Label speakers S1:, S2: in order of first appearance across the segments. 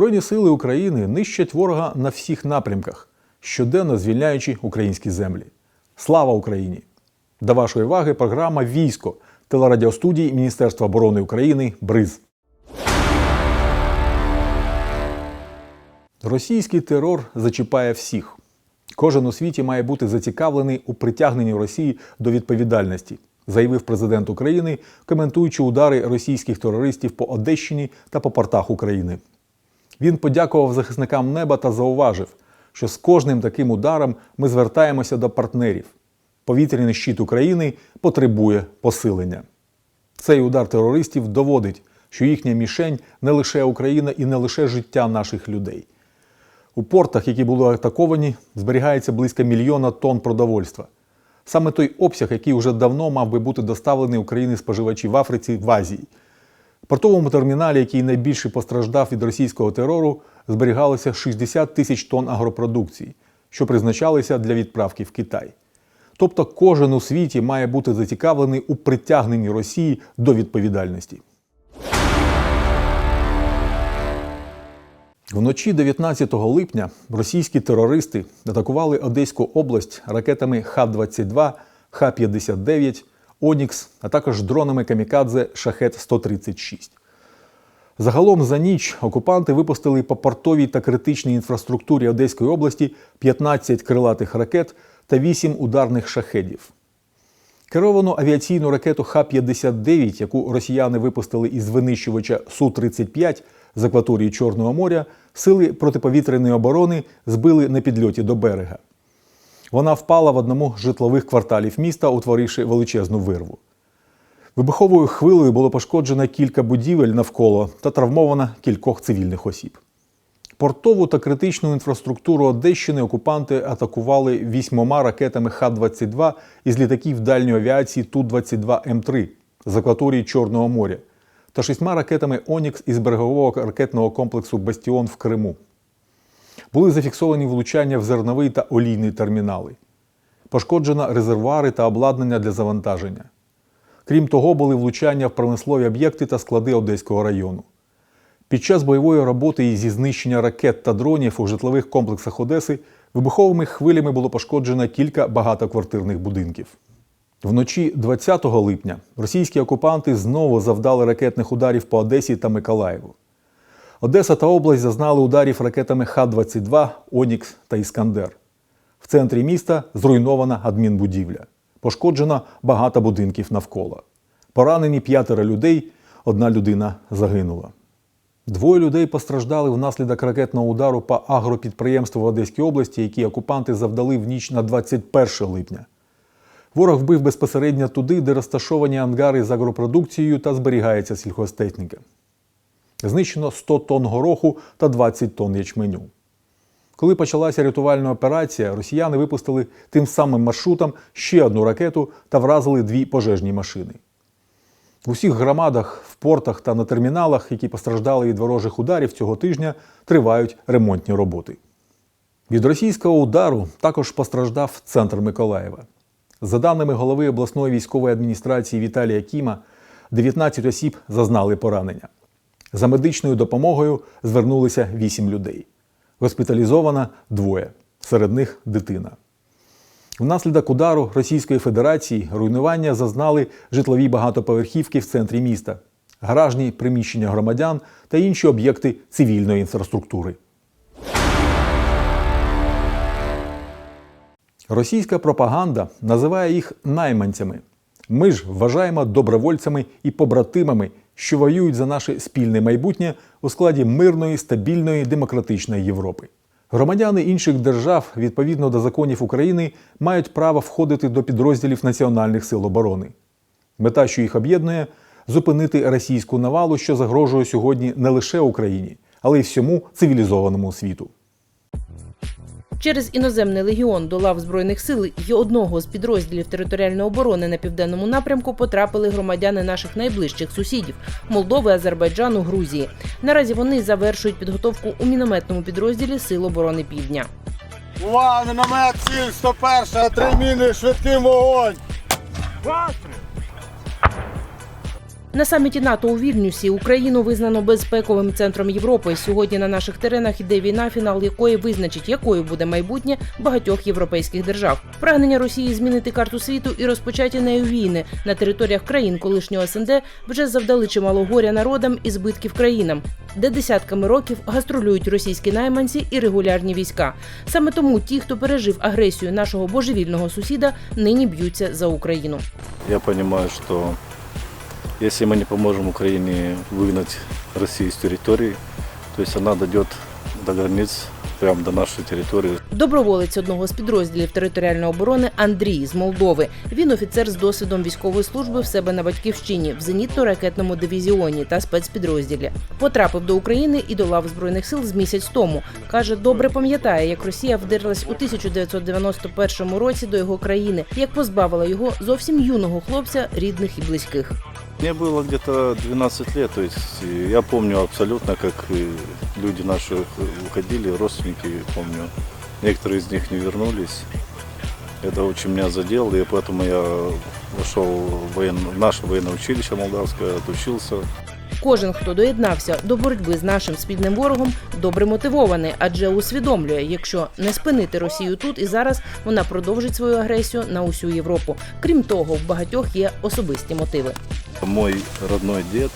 S1: Збройні сили України нищать ворога на всіх напрямках, щоденно звільняючи українські землі. Слава Україні! До вашої уваги програма Військо телерадіостудії Міністерства оборони України БРИЗ. Російський терор зачіпає всіх. Кожен у світі має бути зацікавлений у притягненні Росії до відповідальності, заявив президент України, коментуючи удари російських терористів по Одещині та по портах України. Він подякував захисникам неба та зауважив, що з кожним таким ударом ми звертаємося до партнерів. Повітряний щит України потребує посилення. Цей удар терористів доводить, що їхня мішень не лише Україна і не лише життя наших людей. У портах, які були атаковані, зберігається близько мільйона тонн продовольства. Саме той обсяг, який вже давно мав би бути доставлений Україні споживачі в Африці в Азії. Портовому терміналі, який найбільше постраждав від російського терору, зберігалося 60 тисяч тонн агропродукції, що призначалися для відправки в Китай. Тобто кожен у світі має бути зацікавлений у притягненні Росії до відповідальності. Вночі 19 липня російські терористи атакували Одеську область ракетами Х-22, Х-59, Онікс, а також дронами Камікадзе Шахет-136. Загалом за ніч окупанти випустили по портовій та критичній інфраструктурі Одеської області 15 крилатих ракет та 8 ударних шахедів. Керовану авіаційну ракету Х-59, яку росіяни випустили із винищувача Су-35 з акваторії Чорного моря, сили протиповітряної оборони збили на підльоті до берега. Вона впала в одному з житлових кварталів міста, утворивши величезну вирву. Вибуховою хвилею було пошкоджено кілька будівель навколо та травмовано кількох цивільних осіб. Портову та критичну інфраструктуру Одещини окупанти атакували вісьмома ракетами Х-22 із літаків дальньої авіації Ту-22М3 з акваторії Чорного моря та шістьма ракетами Онікс із берегового ракетного комплексу Бастіон в Криму. Були зафіксовані влучання в зерновий та олійний термінали. Пошкоджено резервуари та обладнання для завантаження. Крім того, були влучання в промислові об'єкти та склади Одеського району. Під час бойової роботи і зі знищення ракет та дронів у житлових комплексах Одеси вибуховими хвилями було пошкоджено кілька багатоквартирних будинків. Вночі 20 липня російські окупанти знову завдали ракетних ударів по Одесі та Миколаєву. Одеса та область зазнали ударів ракетами Х-22, Онікс та Іскандер. В центрі міста зруйнована адмінбудівля. Пошкоджено багато будинків навколо. Поранені п'ятеро людей, одна людина загинула. Двоє людей постраждали внаслідок ракетного удару по агропідприємству в Одеській області, які окупанти завдали в ніч на 21 липня. Ворог вбив безпосередньо туди, де розташовані ангари з агропродукцією та зберігається сільхозтехніка. Знищено 100 тонн гороху та 20 тонн ячменю. Коли почалася рятувальна операція, росіяни випустили тим самим маршрутом ще одну ракету та вразили дві пожежні машини. В усіх громадах, в портах та на терміналах, які постраждали від ворожих ударів цього тижня, тривають ремонтні роботи. Від російського удару також постраждав центр Миколаєва. За даними голови обласної військової адміністрації Віталія Кіма, 19 осіб зазнали поранення. За медичною допомогою звернулися 8 людей. Госпіталізовано двоє, серед них дитина. Внаслідок удару Російської Федерації руйнування зазнали житлові багатоповерхівки в центрі міста, гаражні приміщення громадян та інші об'єкти цивільної інфраструктури. Російська пропаганда називає їх найманцями. Ми ж вважаємо добровольцями і побратимами, що воюють за наше спільне майбутнє у складі мирної, стабільної, демократичної Європи. Громадяни інших держав, відповідно до законів України, мають право входити до підрозділів Національних сил оборони. Мета, що їх об'єднує, зупинити російську навалу, що загрожує сьогодні не лише Україні, але й всьому цивілізованому світу.
S2: Через іноземний легіон до лав збройних сил і одного з підрозділів територіальної оборони на південному напрямку потрапили громадяни наших найближчих сусідів Молдови, Азербайджану, Грузії. Наразі вони завершують підготовку у мінометному підрозділі Сил оборони Півдня.
S3: Увага, міномет, ціль 101, три міни, швидкий вогонь.
S2: На саміті НАТО у Вільнюсі Україну визнано безпековим центром Європи. Сьогодні на наших теренах іде війна, фінал якої визначить, якою буде майбутнє багатьох європейських держав. Прагнення Росії змінити карту світу і розпочаті нею війни на територіях країн колишнього СНД вже завдали чимало горя народам і збитків країнам, де десятками років гастролюють російські найманці і регулярні війська. Саме тому ті, хто пережив агресію нашого божевільного сусіда, нині б'ються за Україну.
S4: Я понимаю, что если мы не поможем Украине выгнать Россию с территории, то есть она дойдет до границ, прямо до нашей территории.
S2: Доброволець одного з підрозділів територіальної оборони Андрій з Молдови. Він офіцер з досвідом військової служби в себе на батьківщині в зенітно-ракетному дивізіоні та спецпідрозділі. Потрапив до України і до лав збройних сил з місяць тому. каже, добре пам'ятає, як Росія вдерлась у 1991 році до його країни, як позбавила його зовсім юного хлопця, рідних і близьких.
S4: Мне было где-то 12 лет, то есть э, я помню абсолютно, как э, люди наши уходили, родственники, помню. Некоторые из них не вернулись. Это очень меня задело, и поэтому я вошел в, воен- в наше военное училище молдавское, отучился.
S2: Кожен, хто доєднався до боротьби з нашим спільним ворогом, добре мотивований, адже усвідомлює, якщо не спинити Росію тут і зараз, вона продовжить свою агресію на усю Європу. Крім того, в багатьох є особисті мотиви.
S4: Мой родной дед,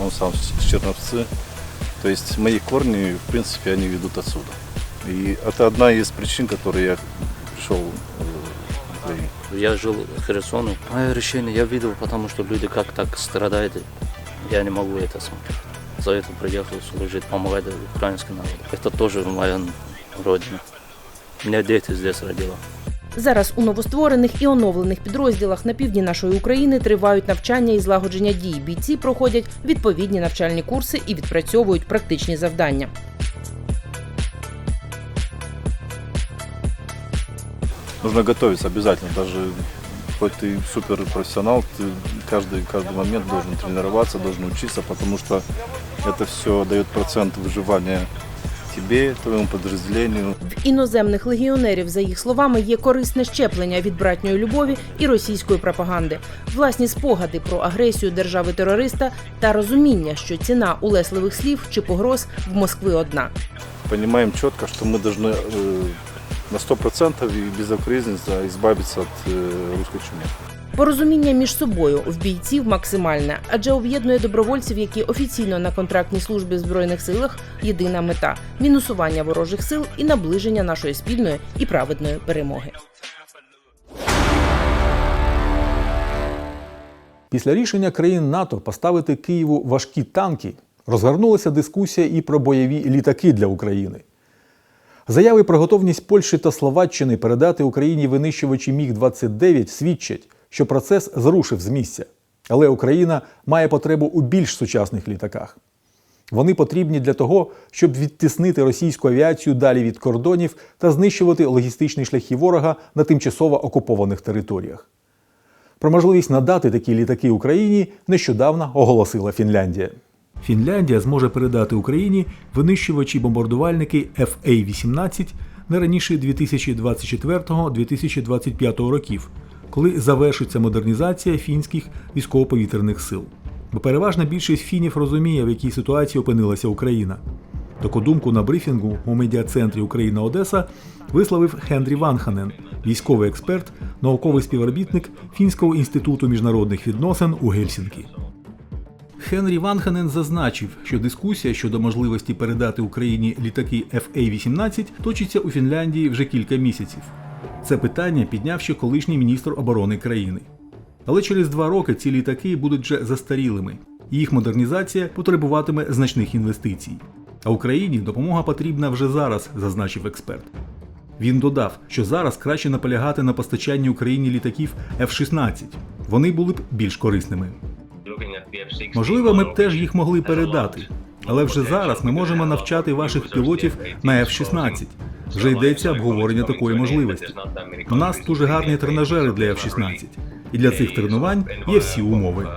S4: он сам с с Черновцы. То есть мои корни, в принципе, они ведут отсюда. И это одна из причин, которые я пришел э, в Украину.
S5: Я жил в Херсоне. Мое решение я видел, потому что люди как так страдают. Я не могу это смотреть. За это приехал служить, помогать украинскому народу. Это тоже моя родина. Меня дети здесь родила.
S2: Зараз у новостворених і оновлених підрозділах на півдні нашої України тривають навчання і злагодження дій. Бійці проходять відповідні навчальні курси і відпрацьовують практичні завдання.
S4: Нужно готовиться обязательно, даже хоть ты суперпрофессионал, ты каждый, каждый момент должен тренироваться, должен учиться, потому что это все дает процент выживания тебе, твоему подразделению.
S2: В іноземних легіонерів, за їх словами, є корисне щеплення від братньої любові і російської пропаганди, власні спогади про агресію держави-терориста та розуміння, що ціна улесливих слів чи погроз в Москви одна.
S4: Понимаем четко, что мы должны э, на 100% и безукоризненно избавиться от э, русской.
S2: Порозуміння між собою в бійців максимальне, адже об'єднує добровольців, які офіційно на контрактній службі в збройних силах єдина мета мінусування ворожих сил і наближення нашої спільної і праведної перемоги.
S1: Після рішення країн НАТО поставити Києву важкі танки розгорнулася дискусія і про бойові літаки для України. Заяви про готовність Польщі та Словаччини передати Україні винищувачі Міг-29 свідчать, що процес зрушив з місця. Але Україна має потребу у більш сучасних літаках. Вони потрібні для того, щоб відтіснити російську авіацію далі від кордонів та знищувати логістичні шляхи ворога на тимчасово окупованих територіях. Про можливість надати такі літаки Україні нещодавно оголосила Фінляндія. Фінляндія зможе передати Україні винищувачі бомбардувальники FA-18 не раніше 2024-2025 років, коли завершиться модернізація фінських військово-повітряних сил. Бо переважна більшість фінів розуміє, в якій ситуації опинилася Україна. Таку думку на брифінгу у медіа-центрі Україна Одеса висловив Хенрі Ванханен, військовий експерт, науковий співробітник Фінського інституту міжнародних відносин у Гельсінкі. Хенрі Ванханен зазначив, що дискусія щодо можливості передати Україні літаки FA-18 точиться у Фінляндії вже кілька місяців. Це питання підняв ще колишній міністр оборони країни. Але через два роки ці літаки будуть вже застарілими, і їх модернізація потребуватиме значних інвестицій. А Україні допомога потрібна вже зараз, зазначив експерт. Він додав, що зараз краще наполягати на постачанні Україні літаків F-16. Вони були б більш корисними. Можливо, ми б теж їх могли передати, але вже зараз ми можемо навчати ваших пілотів на F-16. Вже йдеться обговорення такої можливості. У нас дуже гарні тренажери для F-16, і для цих тренувань є всі умови.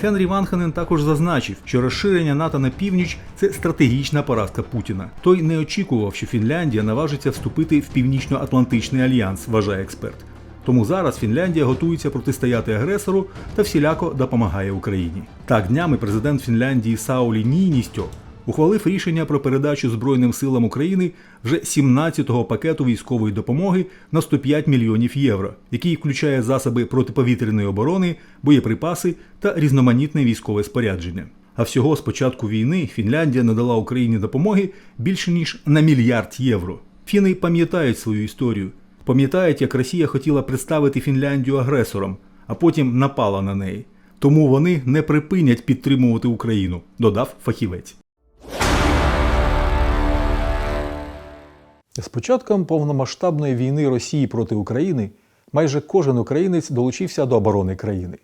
S1: Хенрі Ванханен також зазначив, що розширення НАТО на північ це стратегічна поразка Путіна. Той не очікував, що Фінляндія наважиться вступити в Північно-Атлантичний альянс, вважає експерт. Тому зараз Фінляндія готується протистояти агресору та всіляко допомагає Україні. Так днями президент Фінляндії Саулі Ніністьо ухвалив рішення про передачу Збройним силам України вже 17-го пакету військової допомоги на 105 мільйонів євро, який включає засоби протиповітряної оборони, боєприпаси та різноманітне військове спорядження. А всього з початку війни Фінляндія надала Україні допомоги більше ніж на мільярд євро. Фіни пам'ятають свою історію, пам'ятають, як Росія хотіла представити Фінляндію агресором, а потім напала на неї. Тому вони не припинять підтримувати Україну, додав фахівець. З початком повномасштабної війни Росії проти України майже кожен українець долучився до оборони країни.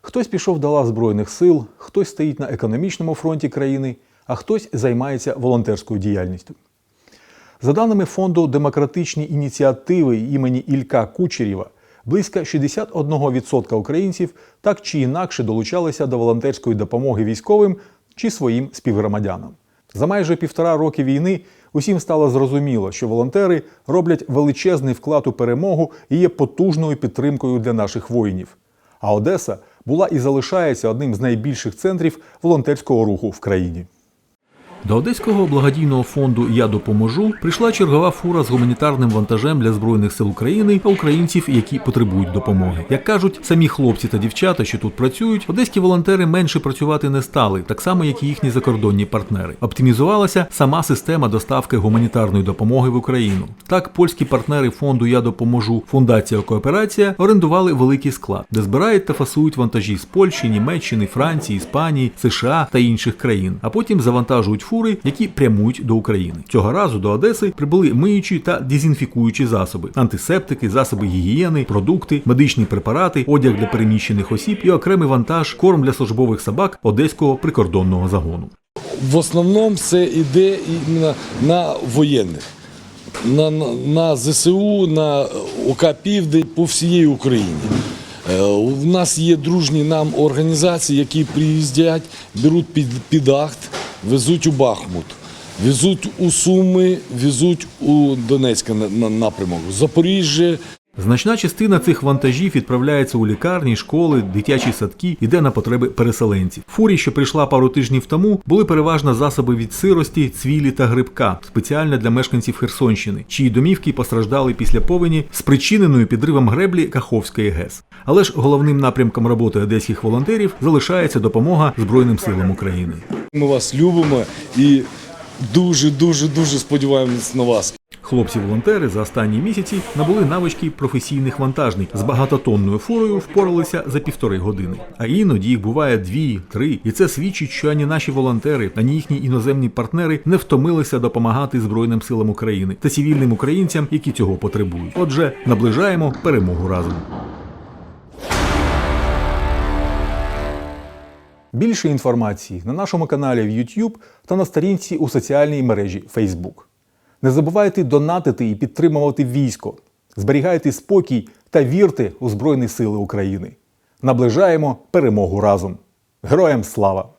S1: Хтось пішов до лав Збройних сил, хтось стоїть на економічному фронті країни, а хтось займається волонтерською діяльністю. За даними фонду демократичні ініціативи імені Ілька Кучерєва, близько 61% українців так чи інакше долучалися до волонтерської допомоги військовим чи своїм співгромадянам. За майже півтора роки війни усім стало зрозуміло, що волонтери роблять величезний вклад у перемогу і є потужною підтримкою для наших воїнів. А Одеса була і залишається одним з найбільших центрів волонтерського руху в країні. До Одеського благодійного фонду Я допоможу прийшла чергова фура з гуманітарним вантажем для збройних сил України та українців, які потребують допомоги. Як кажуть самі хлопці та дівчата, що тут працюють, одеські волонтери менше працювати не стали, так само як і їхні закордонні партнери. Оптимізувалася сама система доставки гуманітарної допомоги в Україну. Так, польські партнери фонду Я допоможу Фундація Кооперація орендували великий склад, де збирають та фасують вантажі з Польщі, Німеччини, Франції, Іспанії, США та інших країн, а потім завантажують фури, які прямують до України. Цього разу до Одеси прибули миючі та дезінфікуючі засоби, антисептики, засоби гігієни, продукти, медичні препарати, одяг для переміщених осіб і окремий вантаж, корм для службових собак одеського прикордонного загону.
S6: В основному це йде іменно на воєнних, на, на, на ЗСУ, на ОК Південь по всій Україні. Е, У нас є дружні нам організації, які приїздять, беруть під, під акт, везуть у Бахмут, везуть у Суми, везуть у на- напрямок, Запоріжжя,
S1: Значна частина цих вантажів відправляється у лікарні, школи, дитячі садки, іде на потреби переселенців. Фурі, що прийшла пару тижнів тому, були переважно засоби від сирості, цвілі та грибка, спеціально для мешканців Херсонщини, чиї домівки постраждали після повені, спричиненою підривом греблі Каховської ГЕС. Але ж головним напрямком роботи одеських волонтерів залишається допомога Збройним силам України.
S6: Ми вас любимо і дуже, дуже, дуже сподіваємось на вас.
S1: Хлопці-волонтери за останні місяці набули навички професійних вантажників. З багатотонною фурою впоралися за півтори години. А іноді їх буває дві, три. І це свідчить, що ані наші волонтери, ані їхні іноземні партнери не втомилися допомагати Збройним силам України та цивільним українцям, які цього потребують. Отже, наближаємо перемогу разом. Більше інформації на нашому каналі в YouTube та на сторінці у соціальній мережі Facebook. Не забувайте донатити і підтримувати військо. Зберігайте спокій та вірте у Збройні Сили України. Наближаємо перемогу разом. Героям слава!